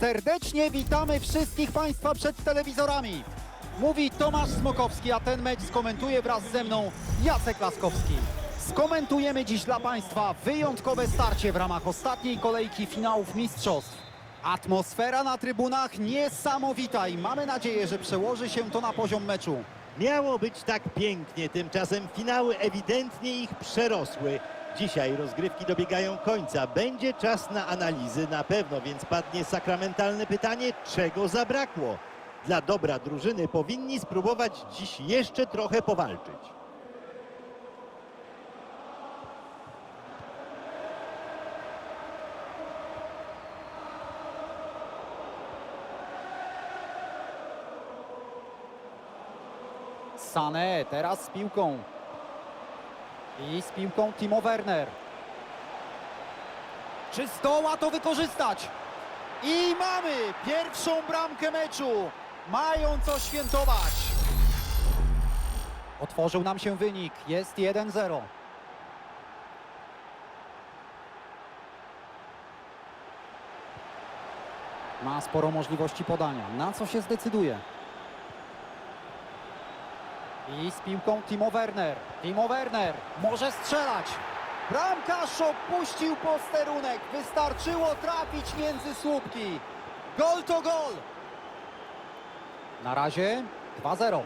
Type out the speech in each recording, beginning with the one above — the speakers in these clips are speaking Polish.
Serdecznie witamy wszystkich Państwa przed telewizorami. Mówi Tomasz Smokowski, a ten mecz skomentuje wraz ze mną Jacek Laskowski. Skomentujemy dziś dla Państwa wyjątkowe starcie w ramach ostatniej kolejki finałów mistrzostw. Atmosfera na trybunach niesamowita i mamy nadzieję, że przełoży się to na poziom meczu. Miało być tak pięknie, tymczasem finały ewidentnie ich przerosły. Dzisiaj rozgrywki dobiegają końca. Będzie czas na analizy na pewno, więc padnie sakramentalne pytanie, czego zabrakło. Dla dobra drużyny powinni spróbować dziś jeszcze trochę powalczyć. Sané teraz z piłką. I z piłką Timo Werner. Czy zdoła to wykorzystać? I mamy pierwszą bramkę meczu. Mają co świętować. Otworzył nam się wynik. Jest 1-0. Ma sporo możliwości podania. Na co się zdecyduje? I z piłką Timo Werner. Timo Werner może strzelać. Bramkarz opuścił posterunek. Wystarczyło trafić między słupki. Gol to gol. Na razie 2-0.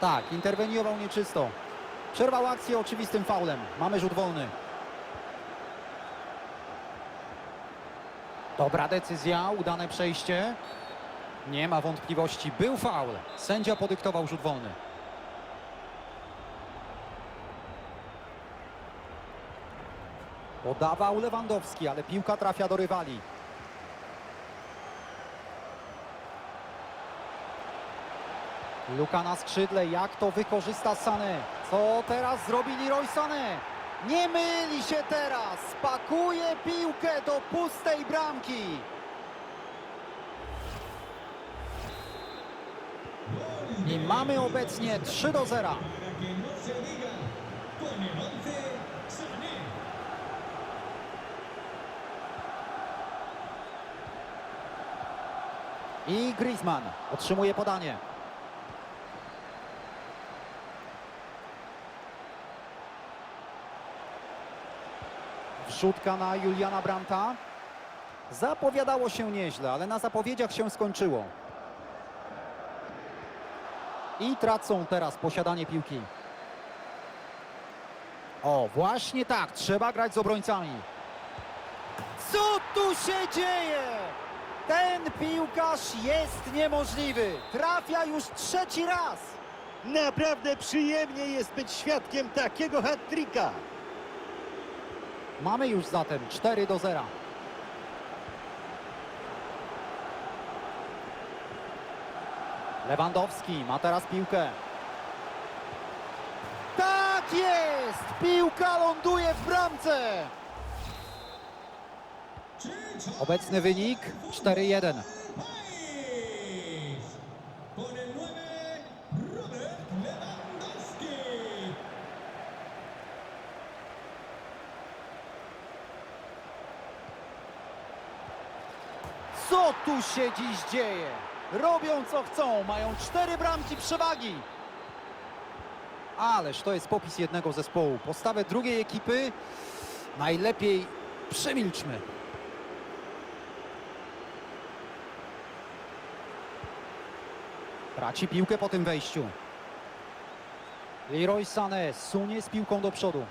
Tak, interweniował nieczysto. Przerwał akcję oczywistym faulem. Mamy rzut wolny. Dobra decyzja, udane przejście. Nie ma wątpliwości, był faul. Sędzia podyktował rzut wolny. Podawał Lewandowski, ale piłka trafia do rywali. Luka na skrzydle, jak to wykorzysta Sané? Co teraz zrobi Leroy Sané? Nie myli się teraz, pakuje piłkę do pustej bramki. I mamy obecnie 3 do 0. Para que no se diga, con el 11, Sané. I Griezmann otrzymuje podanie. Wrzutka na Juliana Branta. Zapowiadało się nieźle, ale na zapowiedziach się skończyło. I tracą teraz posiadanie piłki. O, właśnie tak, trzeba grać z obrońcami. Co tu się dzieje? Ten piłkarz jest niemożliwy. Trafia już trzeci raz. Naprawdę przyjemnie jest być świadkiem takiego hat-tricka. Mamy już zatem 4 do 0. Lewandowski ma teraz piłkę. Tak jest! Piłka ląduje w bramce. Obecny wynik 4-1. País. Con el 9, Robert Lewandowski. Co tu się dziś dzieje? Robią co chcą, mają cztery bramki przewagi. Ależ to jest popis jednego zespołu. Postawę drugiej ekipy najlepiej przemilczmy. Traci piłkę po tym wejściu. Leroy Sané sunie z piłką do przodu.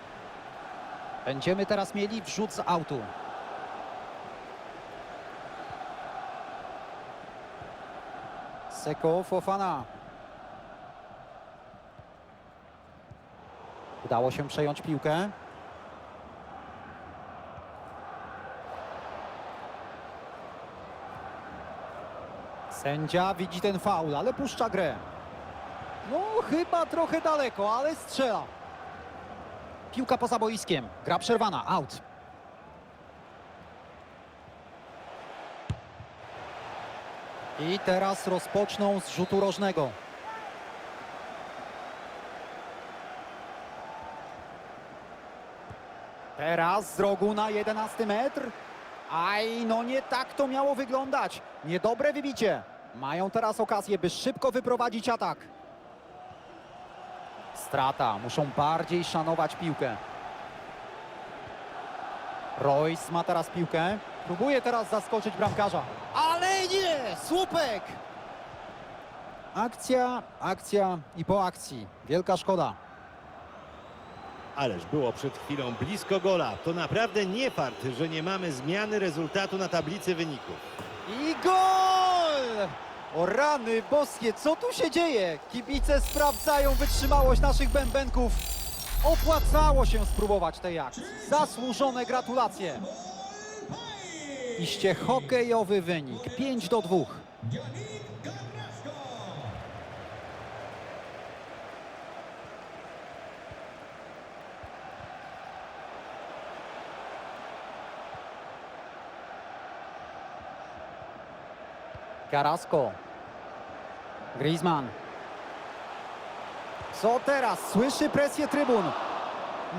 Będziemy teraz mieli wrzut z autu. Seko Fofana. Udało się przejąć piłkę. Sędzia widzi ten faul, ale puszcza grę. No, chyba trochę daleko, ale strzela. Piłka poza boiskiem. Gra przerwana. Out. I teraz rozpoczną z rzutu rożnego. Teraz z rogu na 11 metr. Aj, no nie tak to miało wyglądać. Niedobre wybicie. Mają teraz okazję, by szybko wyprowadzić atak. Strata. Muszą bardziej szanować piłkę. Royce ma teraz piłkę. Próbuje teraz zaskoczyć bramkarza. Ale nie! Słupek! Akcja, akcja i po akcji. Wielka szkoda. Ależ było przed chwilą blisko gola. To naprawdę nie fart, że nie mamy zmiany rezultatu na tablicy wyników. I gol! O rany boskie, co tu się dzieje? Kibice sprawdzają wytrzymałość naszych bębenków. Opłacało się spróbować tej akcji. Zasłużone gratulacje. Iście hokejowy wynik. 5 do 2. Yannick Carrasco. Carrasco. Griezmann. Co teraz? Słyszy presję trybun.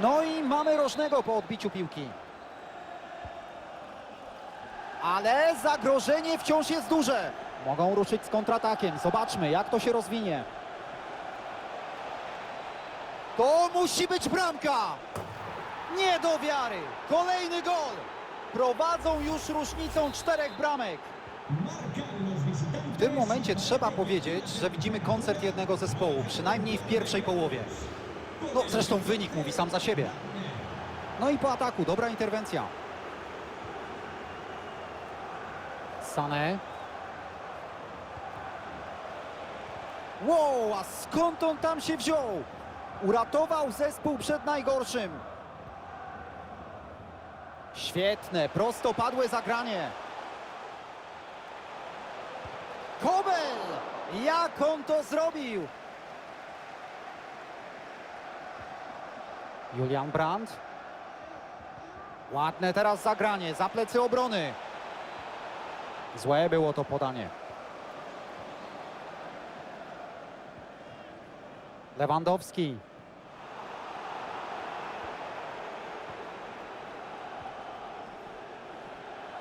No i mamy rożnego po odbiciu piłki. Ale zagrożenie wciąż jest duże. Mogą ruszyć z kontratakiem. Zobaczmy, jak to się rozwinie. To musi być bramka! Nie do wiary! Kolejny gol! Prowadzą już różnicą czterech bramek. W tym momencie trzeba powiedzieć, że widzimy koncert jednego zespołu, przynajmniej w pierwszej połowie. No zresztą wynik mówi sam za siebie. No i po ataku, dobra interwencja. Sané. Wow, a skąd on tam się wziął? Uratował zespół przed najgorszym. Świetne, prostopadłe zagranie. Kobel! Jak on to zrobił? Julian Brandt. Ładne teraz zagranie, za plecy obrony. Złe było to podanie. Lewandowski.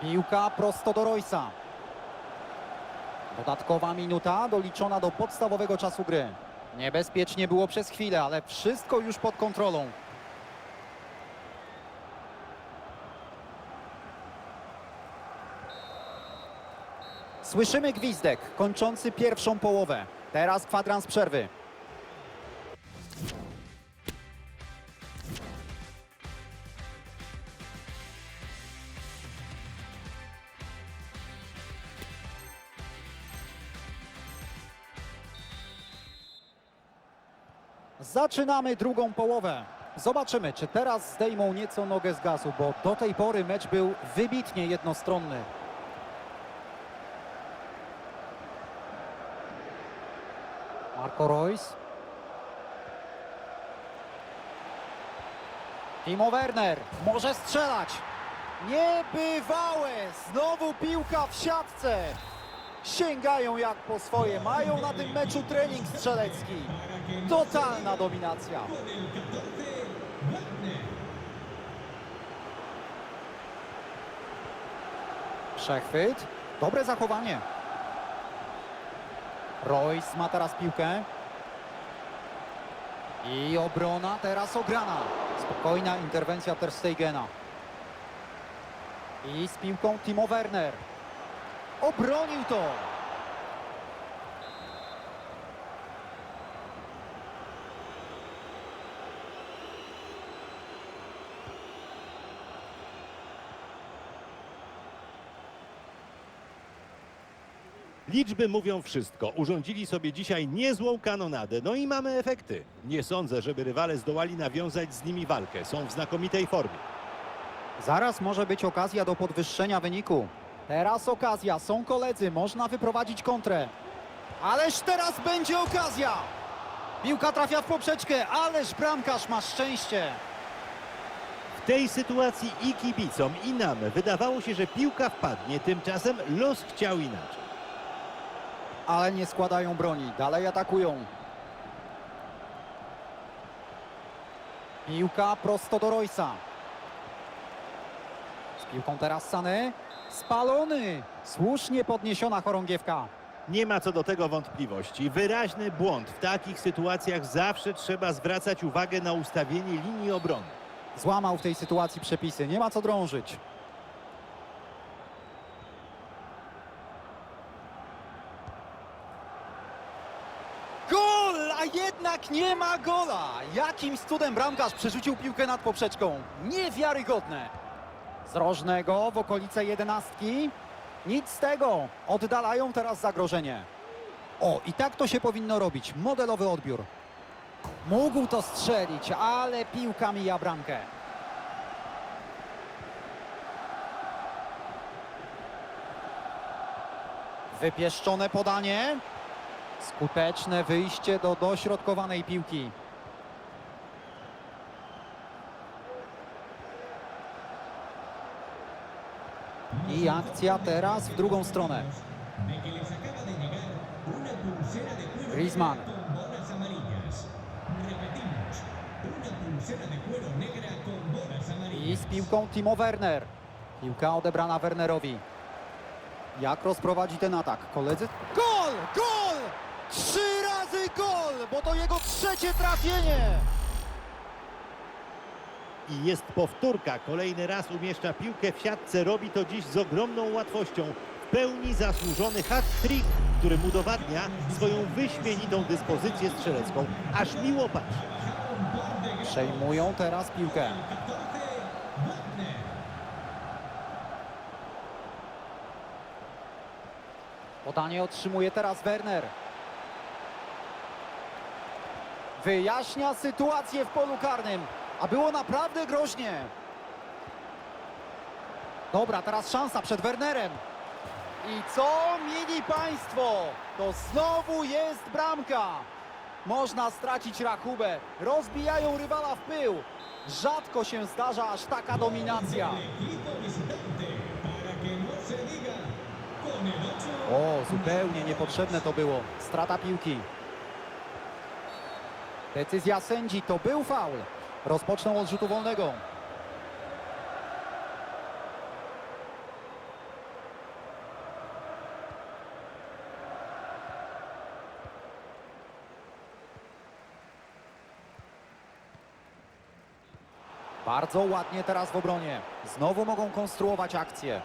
Piłka prosto do Roysa. Dodatkowa minuta doliczona do podstawowego czasu gry. Niebezpiecznie było przez chwilę, ale wszystko już pod kontrolą. Słyszymy gwizdek kończący pierwszą połowę. Teraz kwadrans przerwy. Zaczynamy drugą połowę. Zobaczymy, czy teraz zdejmą nieco nogę z gazu, bo do tej pory mecz był wybitnie jednostronny. Marco Reus. Timo Werner może strzelać. Niebywałe! Znowu piłka w siatce. Sięgają jak po swoje. Mają na tym meczu trening strzelecki. Totalna dominacja. Con el 14, Wagner. Przechwyt. Dobre zachowanie. Royce ma teraz piłkę. I obrona teraz ograna. Spokojna interwencja Ter Stegena. I z piłką Timo Werner. Obronił to. Liczby mówią wszystko. Urządzili sobie dzisiaj niezłą kanonadę. No i mamy efekty. Nie sądzę, żeby rywale zdołali nawiązać z nimi walkę. Są w znakomitej formie. Zaraz może być okazja do podwyższenia wyniku. Teraz okazja, są koledzy, można wyprowadzić kontrę. Ależ teraz będzie okazja! Piłka trafia w poprzeczkę, ależ bramkarz ma szczęście. W tej sytuacji i kibicom, i nam wydawało się, że piłka wpadnie. Tymczasem los chciał inaczej. Ale nie składają broni, dalej atakują. Piłka prosto do Roysa. Piłką teraz Sany. Spalony. Słusznie podniesiona chorągiewka. Nie ma co do tego wątpliwości. Wyraźny błąd. W takich sytuacjach zawsze trzeba zwracać uwagę na ustawienie linii obrony. Złamał w tej sytuacji przepisy. Nie ma co drążyć. Gol! A jednak nie ma gola! Jakimś cudem bramkarz przerzucił piłkę nad poprzeczką. Niewiarygodne. Z rożnego w okolice jedenastki. Nic z tego. Oddalają teraz zagrożenie. O, i tak to się powinno robić. Modelowy odbiór. Mógł to strzelić, ale piłka mija bramkę. Wypieszczone podanie. Skuteczne wyjście do dośrodkowanej piłki. I akcja teraz w drugą stronę. Griezmann. I z piłką Timo Werner. Piłka odebrana Wernerowi. Jak rozprowadzi ten atak? Koledzy... Gol! Gol! Trzy razy gol! Bo to jego trzecie trafienie! I jest powtórka. Kolejny raz umieszcza piłkę w siatce. Robi to dziś z ogromną łatwością. W pełni zasłużony hat-trick, którym udowadnia swoją wyśmienitą dyspozycję strzelecką. Aż miło patrzy. Przejmują teraz piłkę. Podanie otrzymuje teraz Werner. Wyjaśnia sytuację w polu karnym, a było naprawdę groźnie. Dobra, teraz szansa przed Wernerem. I co mieli Państwo? To znowu jest bramka. Można stracić rachubę. Rozbijają rywala w pył. Rzadko się zdarza aż taka dominacja. Equipo visitante, para que se diga, con el 8 O, zupełnie niepotrzebne to było. Strata piłki. Decyzja sędzi to był faul. Rozpoczną od rzutu wolnego. Bardzo ładnie teraz w obronie. Znowu mogą konstruować akcję.